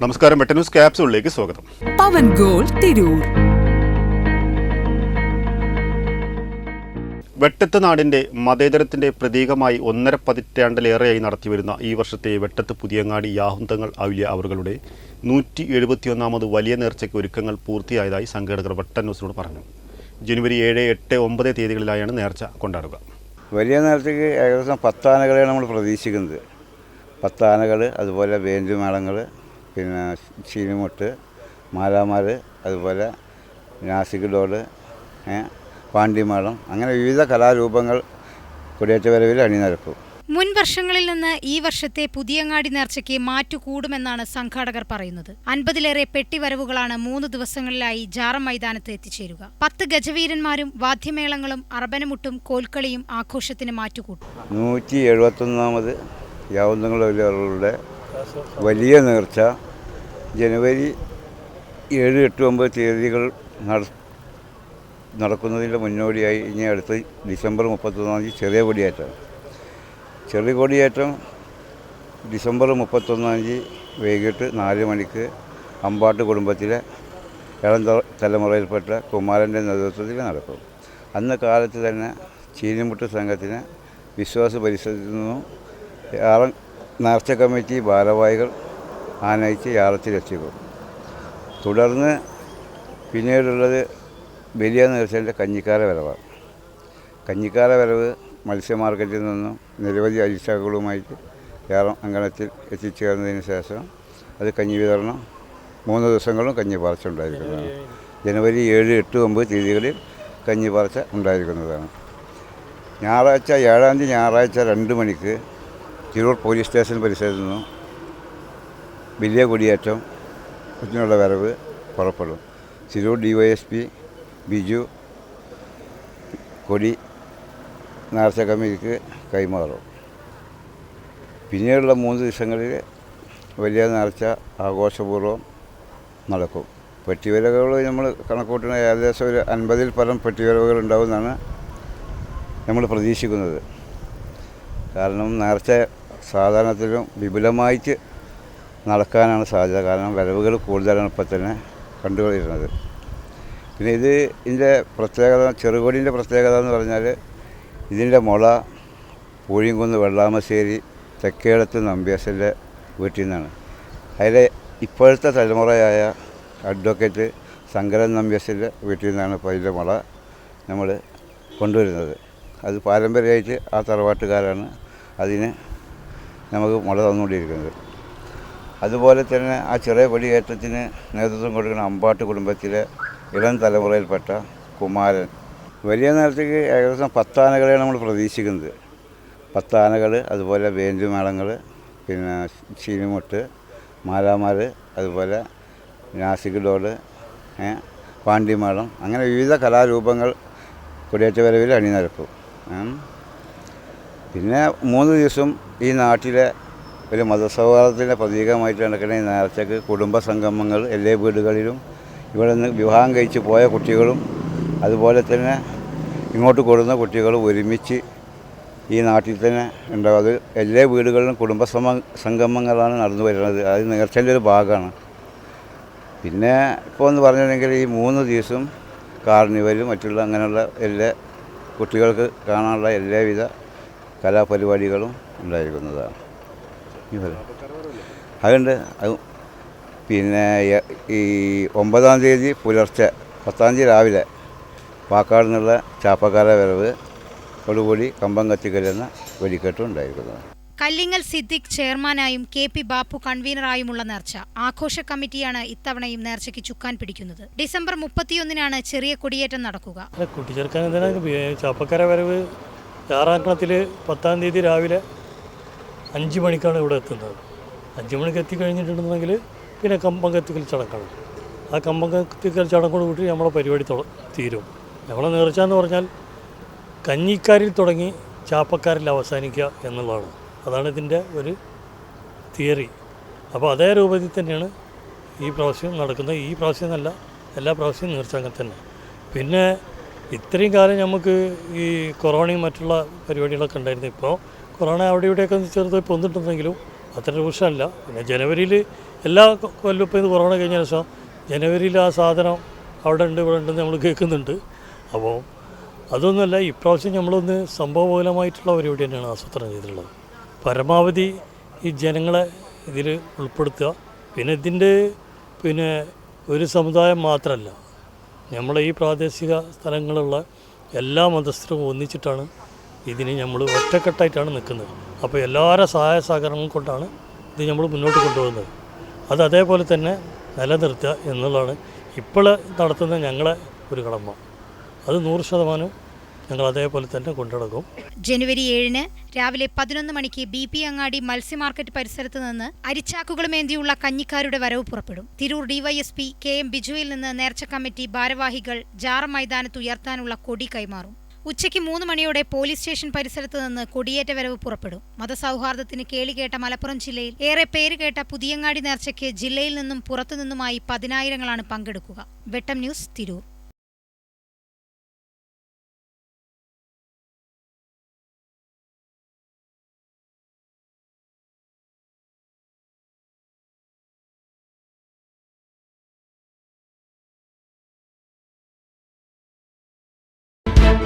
നമസ്കാരം വെട്ടന്യൂസ് ക്യാപ്സൂളിലേക്ക് സ്വാഗതം. പവൻ ഗോൾ തിരൂർ. വെട്ടത്ത് നാടിന്റെ മതേതരത്തിന്റെ പ്രതീകമായി ഒന്നര പതിറ്റാണ്ടിലേറെയായി നടത്തിവരുന്ന ഈ വർഷത്തെ വെട്ടത്ത് പുതിയങ്ങാടി യാഹുന്തങ്ങൾ ഔല്യ അവറുകളുടെ നൂറ്റി എഴുപത്തിയൊന്നാമത് വലിയ നേർച്ചയ്ക്ക് ഒരുക്കങ്ങൾ പൂർത്തിയായതായി സംഘാടകർ വെട്ടന്യൂസിനോട് പറഞ്ഞു. ജനുവരി ഏഴ് എട്ട് ഒമ്പത് തീയതികളിലായാണ് നേർച്ച കൊണ്ടാടുക. വലിയ നേരത്തേക്ക് ഏകദേശം പത്താനകളെയാണ് നമ്മൾ പ്രതീക്ഷിക്കുന്നത്. പത്താനകൾ അതുപോലെ ബേഞ്ച് മേളങ്ങൾ പിന്നെ ചീനിമുട്ട് മാലാമാർ അതുപോലെ നാസിക് ഡോൾ പാണ്ടിമേളം അങ്ങനെ വിവിധ കലാരൂപങ്ങൾ കൊടിയേറ്റവരവിൽ അണിനിരക്കും. മുൻ വർഷങ്ങളിൽ നിന്ന് ഈ വർഷത്തെ പുതിയങ്ങാടി നേർച്ചയ്ക്ക് മാറ്റുകൂടുമെന്നാണ് സംഘാടകർ പറയുന്നത്. അൻപതിലേറെ പെട്ടിവരവുകളാണ് മൂന്ന് ദിവസങ്ങളിലായി ജാറ മൈതാനത്ത് എത്തിച്ചേരുക. പത്ത് ഗജവീരന്മാരും വാദ്യമേളങ്ങളും അർബനമുട്ടും കോൽക്കളിയും ആഘോഷത്തിന് മാറ്റുകൂട്ടും. നൂറ്റി എഴുപത്തൊന്നാമത് യാവുന്നങ്ങളുടെ വലിയ നേർച്ച. ജനുവരി ഏഴ് എട്ട് ഒമ്പത് തീയതികൾ നടക്കുന്നതിന്റെ മുന്നോടിയായി ഇനി അടുത്ത ഡിസംബർ മുപ്പത്തൊന്നാം തീയതി ചെറിയ കൊടിയേറ്റം ചെറിയ കൊടിയേറ്റം ഡിസംബർ മുപ്പത്തൊന്നാം തീയതി വൈകിട്ട് നാല് മണിക്ക് അമ്പാട്ട് കുടുംബത്തിലെ ഇളം തലമുറയിൽപ്പെട്ട കുമാരന്റെ നേതൃത്വത്തിൽ നടക്കും. അന്ന് കാലത്ത് തന്നെ ചീനിമുട്ട് സംഘത്തിന് വിശ്വാസ പരിസരത്തു നിന്നും യാറം നേർച്ച കമ്മിറ്റി ഭാരവാഹികൾ ആനയിച്ച് യാറത്തിലെത്തിക്കും തുടർന്ന് പിന്നീടുള്ളത് വലിയ നേർച്ചന്റെ കഞ്ഞിക്കാര വരവാണ്. കഞ്ഞിക്കാര വരവ് മത്സ്യ മാർക്കറ്റിൽ നിന്നും നിരവധി അരിശാക്കളുമായിട്ട് യാറം അങ്കണത്തിൽ എത്തിച്ചേർന്നതിന് ശേഷം അത് കഞ്ഞി വിതരണം മൂന്ന് ദിവസങ്ങളും കഞ്ഞി പറച്ച ഉണ്ടായിരിക്കുന്നതാണ്. ജനുവരി ഏഴ് എട്ട് ഒമ്പത് തീയതികളിൽ കഞ്ഞി പറച്ച ഉണ്ടായിരിക്കുന്നതാണ്. ഞായറാഴ്ച ഏഴാം തീയതി ഞായറാഴ്ച രണ്ട് മണിക്ക് തിരൂർ പോലീസ് സ്റ്റേഷൻ പരിസരത്ത് നിന്നും വലിയ കൊടിയേറ്റം ഇതിനുള്ള വരവ് പുറപ്പെടും. Tirur D Y S P Biju കൊടി നേർച്ച കമ്മിറ്റിക്ക് കൈമാറും. പിന്നീടുള്ള മൂന്ന് ദിവസങ്ങളിൽ വലിയ നേർച്ച ആഘോഷപൂർവം നടക്കും. പെട്ടിവിലകൾ നമ്മൾ കണക്കൂട്ടുന്ന ഏകദേശം ഒരു അൻപതിൽ പരം പെട്ടിവിലകൾ ഉണ്ടാവുമെന്നാണ് നമ്മൾ പ്രതീക്ഷിക്കുന്നത്. കാരണം നേർച്ച സാധാരണത്തിലും വിപുലമായിട്ട് നടക്കാനാണ് സാധ്യത. കാരണം വരവുകൾ കൂടുതലാണ് ഇപ്പം തന്നെ കണ്ടുകൊണ്ടിരുന്നത് പിന്നെ ഇത് ഇതിന്റെ പ്രത്യേകത ചെറുകോടിന്റെ പ്രത്യേകത എന്ന് പറഞ്ഞാൽ ഇതിന്റെ മുള പൂഴിങ്കുന്ന് വെള്ളാമശ്ശേരി തെക്കേടത്ത് നമ്പ്യാസിന്റെ വീട്ടിൽ നിന്നാണ്. അതിലെ ഇപ്പോഴത്തെ തലമുറയായ അഡ്വക്കേറ്റ് ശങ്കരൻ നമ്പ്യാസിന്റെ വീട്ടിൽ നിന്നാണ് ഇപ്പോൾ അതിന്റെ മുള നമ്മൾ കൊണ്ടുവരുന്നത്. അത് പാരമ്പര്യമായിട്ട് ആ തറവാട്ടുകാരാണ് അതിന് നമുക്ക് മുള തന്നുകൊണ്ടിരിക്കുന്നത്. അതുപോലെ തന്നെ ആ ചെറിയ പടിയേറ്റത്തിന് നേതൃത്വം കൊടുക്കുന്ന അമ്പാട്ട് കുടുംബത്തിലെ ഇളം തലമുറയിൽപ്പെട്ട കുമാരൻ വലിയ നേരത്തേക്ക് ഏകദേശം പത്താനകളെയാണ് നമ്മൾ പ്രതീക്ഷിക്കുന്നത് പത്താനകൾ അതുപോലെ ബേഞ്ച് മേളങ്ങൾ പിന്നെ ചീനിമുട്ട് മാലാമാർ അതുപോലെ നാസിക് ഡോൾ പാണ്ടിമേളം അങ്ങനെ വിവിധ കലാരൂപങ്ങൾ കൊടിയേറ്റവരവിൽ അണിനിരക്കും ഉം. പിന്നെ മൂന്ന് ദിവസം ഈ നാട്ടിലെ ഒരു മതസൗഹാർദ്ദത്തിന്റെ പ്രതീകമായിട്ട് നടക്കുന്ന ഈ നേരത്തേക്ക് കുടുംബ സംഗമങ്ങൾ എല്ലാ വീടുകളിലും ഇവിടെ നിന്ന് വിവാഹം കഴിച്ച് പോയ കുട്ടികളും അതുപോലെ തന്നെ ഇങ്ങോട്ട് കൊടുന്ന കുട്ടികൾ ഒരുമിച്ച് ഈ നാട്ടിൽ തന്നെ ഉണ്ടാവും. അത് എല്ലാ വീടുകളിലും കുടുംബ സംഗമങ്ങളാണ് നടന്നു വരുന്നത്. അത് നേർച്ചന്റെ ഒരു ഭാഗമാണ്. പിന്നെ ഇപ്പോൾ എന്ന് പറഞ്ഞിട്ടുണ്ടെങ്കിൽ ഈ മൂന്ന് ദിവസം കാർണിവലും മറ്റുള്ള അങ്ങനെയുള്ള എല്ലാ കുട്ടികൾക്ക് കാണാനുള്ള എല്ലാവിധ കലാപരിപാടികളും ഉണ്ടായിരിക്കുന്നതാണ്. അതുണ്ട്. അത് പിന്നെ ഈ ഒമ്പതാം തീയതി പുലർച്ചെ പത്താം തീയതി രാവിലെ പാക്കാട് നിന്നുള്ള ചാപ്പക്കാര വരവ് കൊടുകൂടി കമ്പം കത്തിക്കലെന്ന വെടിക്കെട്ടും ഉണ്ടായിരുന്നത് കല്ലിങ്ങൽ സിദ്ദിഖ് ചെയർമാനായും കെ പി ബാപ്പു കൺവീനറായുമുള്ള നേർച്ച. ആഘോഷ കമ്മിറ്റിയാണ് ഇത്തവണയും നേർച്ചയ്ക്ക് ചുക്കാൻ പിടിക്കുന്നത്. ഡിസംബർ മുപ്പത്തിയൊന്നിനാണ് ചെറിയ കൊടിയേറ്റം നടക്കുക. ചാപ്പക്കര വരവ് ആറാക്കണത്തിൽ പത്താം തീയതി രാവിലെ അഞ്ച് മണിക്കാണ് ഇവിടെ എത്തുന്നത്. അഞ്ച് മണിക്ക് എത്തിക്കഴിഞ്ഞിട്ടുണ്ടെങ്കിൽ പിന്നെ കമ്പം കത്തിക്കൽ ചടങ്ങാണ്. ആ കമ്പം കത്തിക്കൽ ചടങ്ങോട് കൂട്ടി നമ്മളെ പരിപാടി തുട തീരും. നമ്മളെ നേർച്ച എന്ന് പറഞ്ഞാൽ കഞ്ഞിക്കാരിൽ തുടങ്ങി ചാപ്പക്കാരിൽ അവസാനിക്കുക എന്നുള്ളതാണ്. അതാണ് ഇതിന്റെ ഒരു തിയറി. അപ്പോൾ അതേ രൂപത്തിൽ തന്നെയാണ് ഈ പ്രാവശ്യം നടക്കുന്നത്. ഈ പ്രാവശ്യം എന്നല്ല എല്ലാ പ്രാവശ്യവും നേർച്ച അങ്ങനെ തന്നെ. പിന്നെ ഇത്രയും കാലം നമുക്ക് ഈ കൊറോണയും മറ്റുള്ള പരിപാടികളൊക്കെ ഉണ്ടായിരുന്നു. ഇപ്പോൾ കൊറോണ അവിടെ ഇവിടെയൊക്കെ ചെറുതായി പൊന്നിട്ടുണ്ടെങ്കിലും അത്ര രൂക്ഷമല്ല. പിന്നെ ജനുവരിയിൽ എല്ലാ കൊല്ലം ഇത് കൊറോണ കഴിഞ്ഞ ശേഷം ജനുവരിയിൽ ആ സാധനം അവിടെ ഉണ്ട് ഇവിടെ ഉണ്ടെന്ന് നമ്മൾ കേൾക്കുന്നുണ്ട്. അപ്പോൾ അതൊന്നുമല്ല ഇപ്രാവശ്യം നമ്മളൊന്ന് സംഭവബഹുലമായിട്ടുള്ള പരിപാടി തന്നെയാണ് ആസൂത്രണം ചെയ്തിട്ടുള്ളത്. പരമാവധി ഈ ജനങ്ങളെ ഇതിൽ ഉൾപ്പെടുത്തുക. പിന്നെ ഇതിന്റെ പിന്നെ ഒരു സമുദായം മാത്രമല്ല നമ്മളെ ഈ പ്രാദേശിക സ്ഥലങ്ങളുള്ള എല്ലാ മതസ്ഥരും ഒന്നിച്ചിട്ടാണ് ഇതിന് നമ്മൾ ഒറ്റക്കെട്ടായിട്ടാണ് നിൽക്കുന്നത്. അപ്പോൾ എല്ലാവരുടെ സഹായ സഹകരണങ്ങൾ കൊണ്ടാണ് ഇത് നമ്മൾ മുന്നോട്ട് കൊണ്ടുപോകുന്നത്. അത് അതേപോലെ തന്നെ നിലനിർത്തുക എന്നുള്ളതാണ് ഇപ്പോൾ നടത്തുന്ന ഞങ്ങളെ ഒരു കടമ. അത് നൂറ് ശതമാനം ഞങ്ങൾ അതേപോലെ തന്നെ കൊണ്ടുനടക്കും. ജനുവരി ഏഴിന് രാവിലെ പതിനൊന്ന് മണിക്ക് ബി പി അങ്ങാടി മത്സ്യമാർക്കറ്റ് പരിസരത്ത് നിന്ന് അരിച്ചാക്കുകളുമേന്തിയുള്ള കഞ്ഞിക്കാരുടെ വരവ് പുറപ്പെടും. തിരൂർ ഡിവൈഎസ്പി കെ എം ബിജുവിൽ നിന്ന് നേർച്ച കമ്മിറ്റി ഭാരവാഹികൾ ജാറ മൈതാനത്ത് ഉയർത്താനുള്ള കൊടി കൈമാറും. ഉച്ചയ്ക്ക് മൂന്ന് മണിയോടെ പോലീസ് സ്റ്റേഷൻ പരിസരത്ത് നിന്ന് കൊടിയേറ്റ വരവ് പുറപ്പെടും. മതസൗഹാർദ്ദത്തിന് കേളികേട്ട മലപ്പുറം ജില്ലയിൽ ഏറെ പേര് കേട്ട പുതിയങ്ങാടി നേർച്ചയ്ക്ക് ജില്ലയിൽ നിന്നും പുറത്തുനിന്നുമായി പതിനായിരങ്ങളാണ് പങ്കെടുക്കുക. വെട്ടം ന്യൂസ് തിരൂർ.